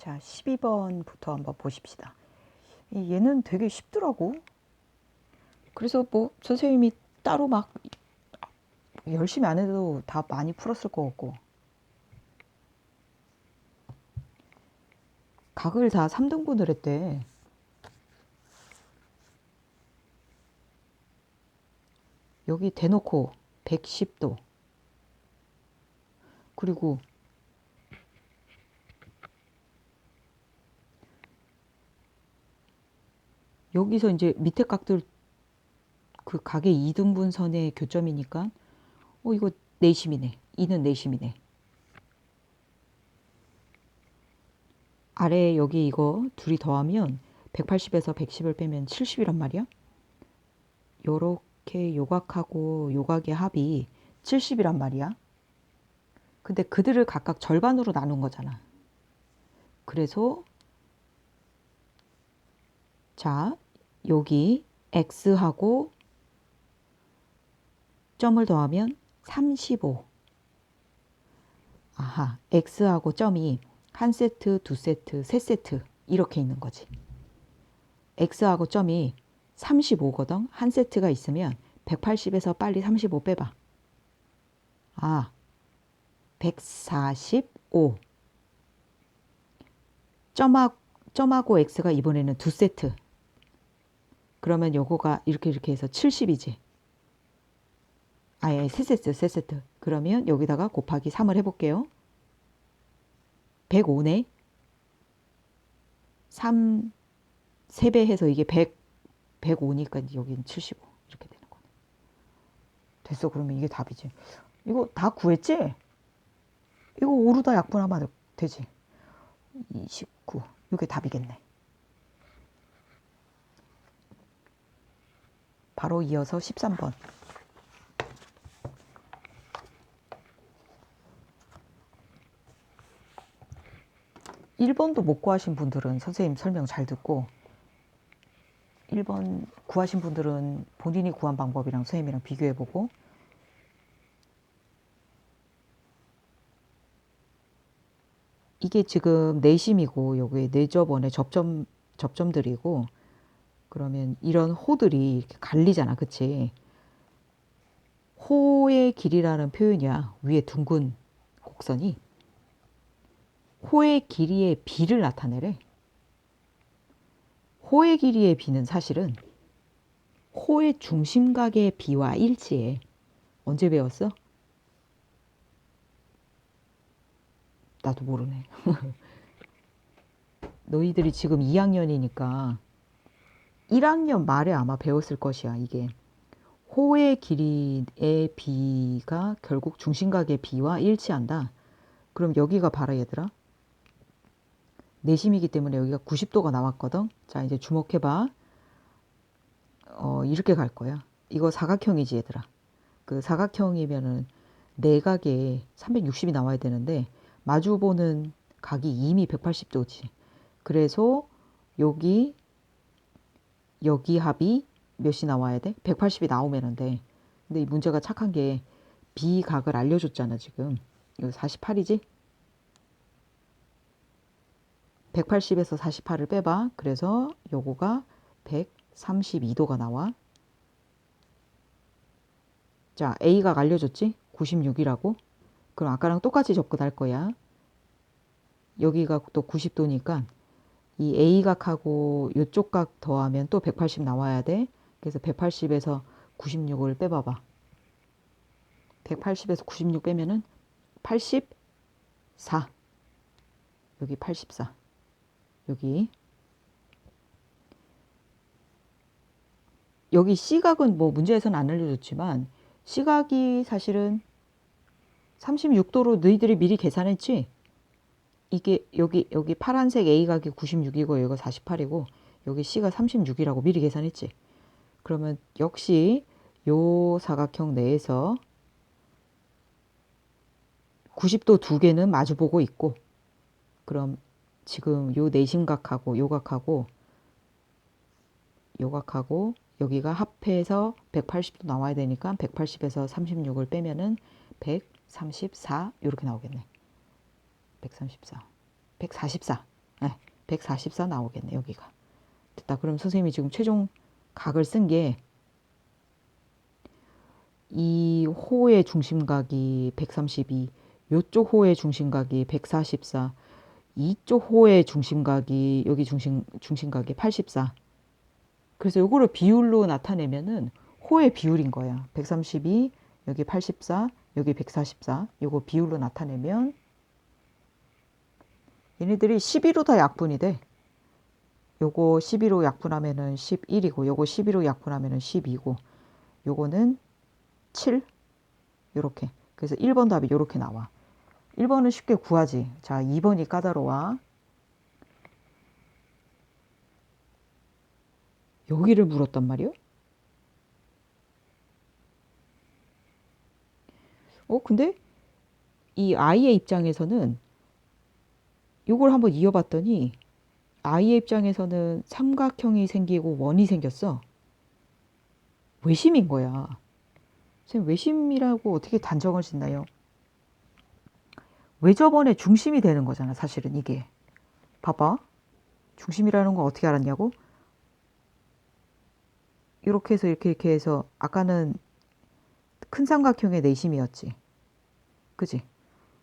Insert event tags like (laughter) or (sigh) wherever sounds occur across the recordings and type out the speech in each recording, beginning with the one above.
자, 12번부터 한번 보십시다. 이 얘는 되게 쉽더라고. 그래서 뭐 선생님이 따로 막 열심히 안 해도 다 많이 풀었을 것 같고. 각을 다 3등분을 했대. 여기 대놓고 110도. 그리고 여기서 이제 밑에 각들 그 각의 2등분 선의 교점이니까 어 이거 내심이네. 이는 내심이네. 아래 여기 이거 둘이 더하면 180에서 110을 빼면 70이란 말이야. 요렇게 요각하고 요각의 합이 70이란 말이야. 근데 그들을 각각 절반으로 나눈 거잖아. 그래서 자, 여기 x하고 점을 더하면 35. 아하, x하고 점이 한 세트, 두 세트, 세 세트 이렇게 있는 거지. x하고 점이 35거든. 한 세트가 있으면 180에서 빨리 35 빼봐. 아, 145. 점하고, 점하고 x가 이번에는 두 세트. 그러면 요거가 이렇게 이렇게 해서 70이지. 아예 세 세트, 세 세트. 그러면 여기다가 곱하기 3을 해볼게요. 105네. 3, 3배 해서 이게 100, 105니까 여기는 75. 이렇게 되는 거네. 됐어. 그러면 이게 답이지. 이거 다 구했지? 이거 오르다 약분하면 되지. 29. 이게 답이겠네. 바로 이어서 13번. 1번도 못 구하신 분들은 선생님 설명 잘 듣고 1번 구하신 분들은 본인이 구한 방법이랑 선생님이랑 비교해보고 이게 지금 내심이고 여기에 내접원의 접점 접점들이고 그러면 이런 호들이 이렇게 갈리잖아, 그치? 호의 길이라는 표현이야. 위에 둥근 곡선이 호의 길이의 비를 나타내래. 호의 길이의 비는 사실은 호의 중심각의 비와 일치해. 언제 배웠어? 나도 모르네. (laughs) 너희들이 지금 2학년이니까 1학년 말에 아마 배웠을 것이야, 이게. 호의 길이의 비가 결국 중심각의 비와 일치한다. 그럼 여기가 바로 얘들아. 내심이기 때문에 여기가 90도가 나왔거든. 자, 이제 주목해봐. 어, 이렇게 갈 거야. 이거 사각형이지, 얘들아. 그 사각형이면은 내각에 360이 나와야 되는데 마주 보는 각이 이미 180도지. 그래서 여기 여기 합이 몇이 나와야 돼? 180이 나오면 돼. 근데 이 문제가 착한 게 비각을 알려줬잖아 지금. 이거 48이지? 180에서 48을 빼봐. 그래서 요거가 132도가 나와. 자, A각 알려줬지? 96이라고. 그럼 아까랑 똑같이 접근할 거야. 여기가 또 90도니까 이 A각하고 이쪽 각 더하면 또 180 나와야 돼. 그래서 180에서 96을 빼봐봐. 180에서 96 빼면은 84. 여기 84. 여기. 여기 C각은 뭐 문제에서는 안 알려줬지만 C각이 사실은 36도로 너희들이 미리 계산했지? 이게 여기 여기 파란색 A각이 96이고 여기가 48이고 여기 C가 36이라고 미리 계산했지. 그러면 역시 요 사각형 내에서 90도 두 개는 마주보고 있고 그럼 지금 요 내심각하고 요각하고 요각하고 여기가 합해서 180도 나와야 되니까 180에서 36을 빼면은 134 이렇게 나오겠네. 134, 144. 네, 144 나오겠네 여기가. 됐다. 그럼 선생님이 지금 최종 각을 쓴 게 이 호의 중심각이 132, 요쪽 호의 중심각이 144, 이쪽 호의 중심각이 여기 중심 중심각이 84. 그래서 요거를 비율로 나타내면은 호의 비율인 거야. 132, 여기 84, 여기 144. 요거 비율로 나타내면 얘네들이 11로 다 약분이 돼. 요거 12로 약분하면은 11이고 요거 12로 약분하면은 12고 요거는 7 요렇게. 그래서 1번 답이 요렇게 나와. 1번은 쉽게 구하지. 자, 2번이 까다로워. 여기를 물었단 말이요? 어, 근데 이 아이의 입장에서는 요걸 한번 이어봤더니 아이의 입장에서는 삼각형이 생기고 원이 생겼어. 외심인 거야. 선생님, 외심이라고 어떻게 단정을 짓나요? 외접원의 중심이 되는 거잖아, 사실은 이게. 봐봐. 중심이라는 거 어떻게 알았냐고? 이렇게 해서 이렇게 이렇게 해서 아까는 큰 삼각형의 내심이었지. 그지?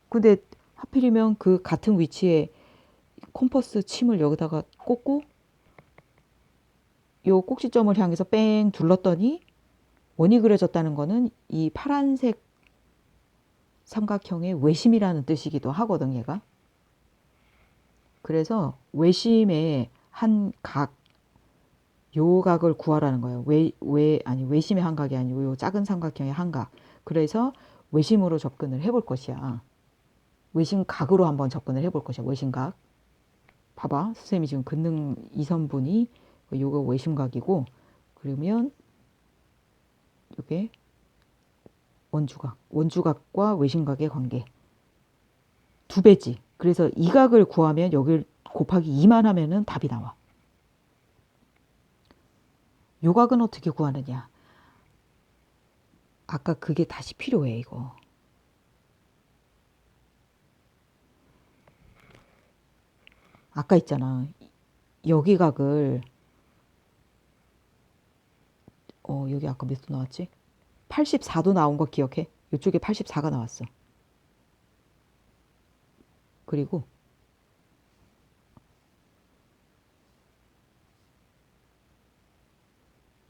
근데 하필이면 그 같은 위치에 콤퍼스 침을 여기다가 꽂고 요 꼭지점을 향해서 뺑 둘렀더니 원이 그려졌다는 거는 이 파란색 삼각형의 외심이라는 뜻이기도 하거든 얘가. 그래서 외심의 한 각, 요 각을 구하라는 거예요. 외, 외, 아니, 외심의 한 각이 아니고 요 작은 삼각형의 한 각. 그래서 외심으로 접근을 해볼 것이야. 외심 각으로 한번 접근을 해볼 것이야. 외심각. 봐봐. 선생님이 지금 근능 이선분이 요거 외심각이고, 그러면 요게 원주각. 원주각과 외심각의 관계. 두 배지. 그래서 이 각을 구하면 여기를 곱하기 2만 하면은 답이 나와. 요 각은 어떻게 구하느냐? 아까 그게 다시 필요해, 이거. 아까 있잖아. 여기 각을 어, 여기 아까 몇 도 나왔지? 84도 나온 거 기억해? 이쪽에 84가 나왔어. 그리고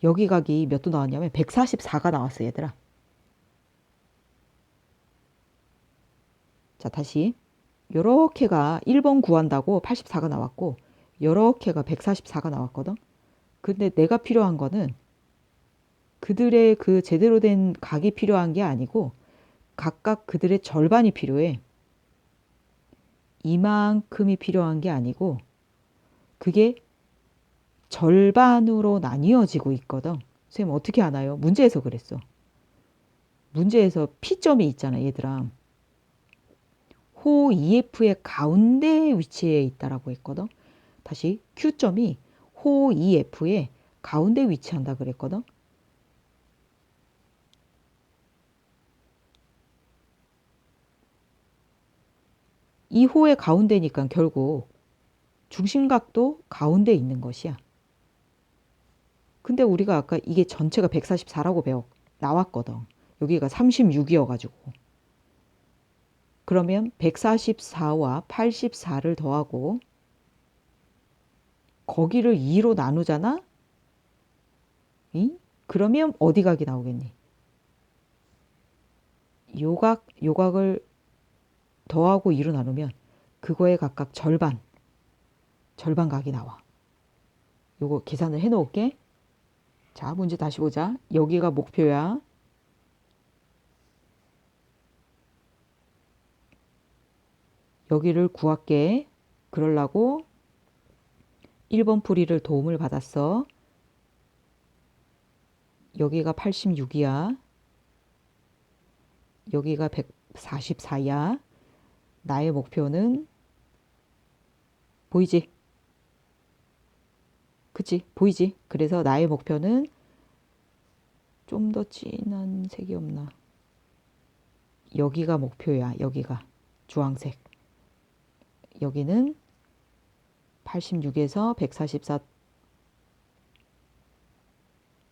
여기 각이 몇 도 나왔냐면 144가 나왔어, 얘들아. 자, 다시. 요렇게가 1번 구한다고 84가 나왔고 요렇게가 144가 나왔거든. 근데 내가 필요한 거는 그들의 그 제대로 된 각이 필요한 게 아니고 각각 그들의 절반이 필요해. 이만큼이 필요한 게 아니고 그게 절반으로 나뉘어지고 있거든. 선생님 어떻게 아나요? 문제에서 그랬어. 문제에서 P점이 있잖아, 얘들아. 호 EF의 가운데 위치에 있다라고 했거든. 다시 Q점이 호 EF의 가운데 위치한다 그랬거든. 이 호의 가운데니까 결국 중심각도 가운데 있는 것이야. 근데 우리가 아까 이게 전체가 144라고 배웠 나왔거든. 여기가 36이어가지고. 그러면 144와 84를 더하고 거기를 2로 나누잖아? 이? 그러면 어디 각이 나오겠니? 요각, 요각을 더하고 2로 나누면 그거에 각각 절반, 절반 각이 나와. 요거 계산을 해 놓을게. 자, 문제 다시 보자. 여기가 목표야. 여기를 구할게. 그럴라고 1번 풀이를 도움을 받았어. 여기가 86이야. 여기가 144야. 나의 목표는 보이지? 그치? 보이지? 그래서 나의 목표는 좀 더 진한 색이 없나? 여기가 목표야. 여기가 주황색. 여기는 86에서 144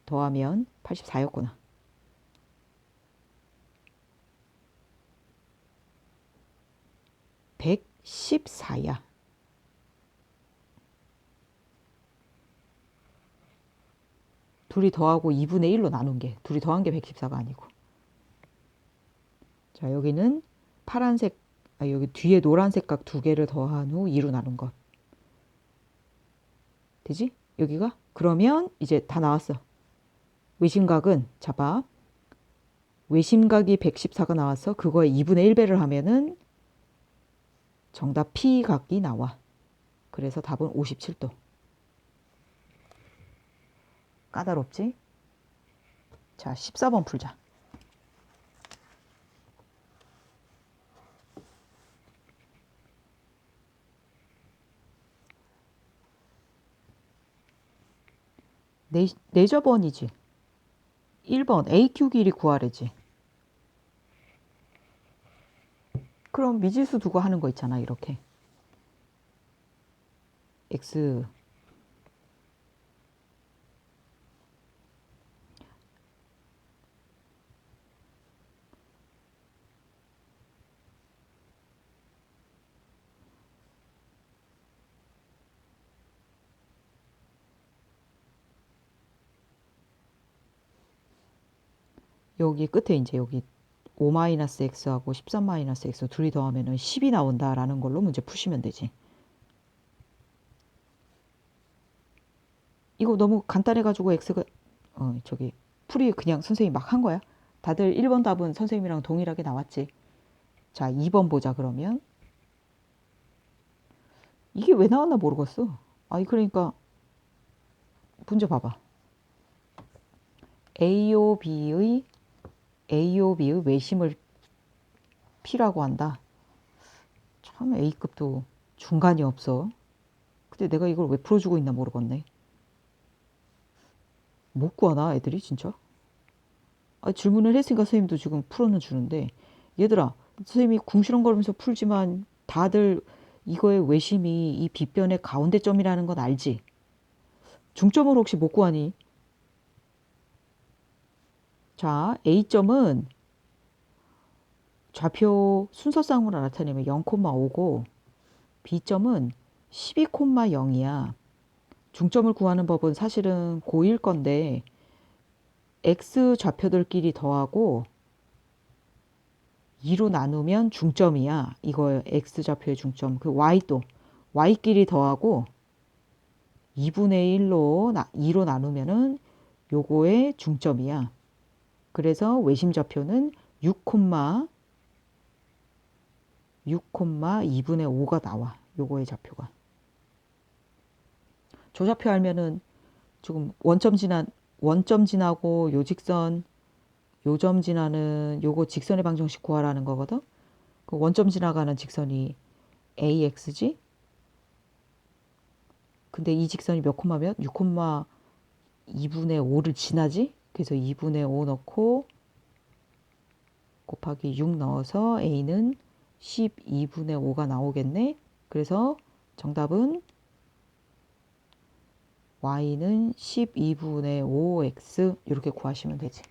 더하면 84였구나. 114야. 둘이 더하고 2분의 1로 나눈 게 둘이 더한 게 114가 아니고 자 여기는 파란색 아 여기 뒤에 노란색 각 두 개를 더한 후 2로 나눈 것 되지? 여기가? 그러면 이제 다 나왔어 외심각은 잡아 외심각이 114가 나와서 그거에 2분의 1배를 하면은 정답 P각이 나와 그래서 답은 57도 까다롭지? 자, 14번 풀자. 네, 네저번이지. 1번 AQ 길이 구하래지. 그럼 미지수 두고 하는 거 있잖아, 이렇게. X 여기 끝에 이제 여기 5-x하고 13-x 둘이 더하면 은 10이 나온다라는 걸로 문제 푸시면 되지. 이거 너무 간단해가지고 x가 어 저기 풀이 그냥 선생님이 막 한 거야. 다들 1번 답은 선생님이랑 동일하게 나왔지. 자 2번 보자 그러면 이게 왜 나왔나 모르겠어. 아니 그러니까 문제 봐봐. AOB의 AOB의 외심을 P라고 한다. 참 A급도 중간이 없어. 근데 내가 이걸 왜 풀어주고 있나 모르겠네. 못 구하나 애들이 진짜? 아, 질문을 했으니까 선생님도 지금 풀어는 주는데 얘들아 선생님이 궁시렁거리면서 풀지만 다들 이거의 외심이 이 빗변의 가운데 점이라는 건 알지? 중점을 혹시 못 구하니? 자, A점은 좌표 순서쌍으로 나타내면 0,5고 B점은 12,0이야. 중점을 구하는 법은 사실은 고일 건데 X 좌표들끼리 더하고 2로 나누면 중점이야. 이거 X 좌표의 중점. 그 Y도 Y끼리 더하고 2분의 1로 2로 나누면은 요거의 중점이야. 그래서 외심 좌표는 6, 6, 2분의 5가 나와. 요거의 좌표가. 저 좌표 알면은 지금 원점 지난 원점 지나고 요 직선 요점 지나는 요거 직선의 방정식 구하라는 거거든. 그 원점 지나가는 직선이 AX지? 근데 이 직선이 몇 콤마면? 6 콤마 2분의 5를 지나지? 그래서 2분의 5 넣고 곱하기 6 넣어서 A는 12분의 5가 나오겠네. 그래서 정답은 Y는 12분의 5X 이렇게 구하시면 되지.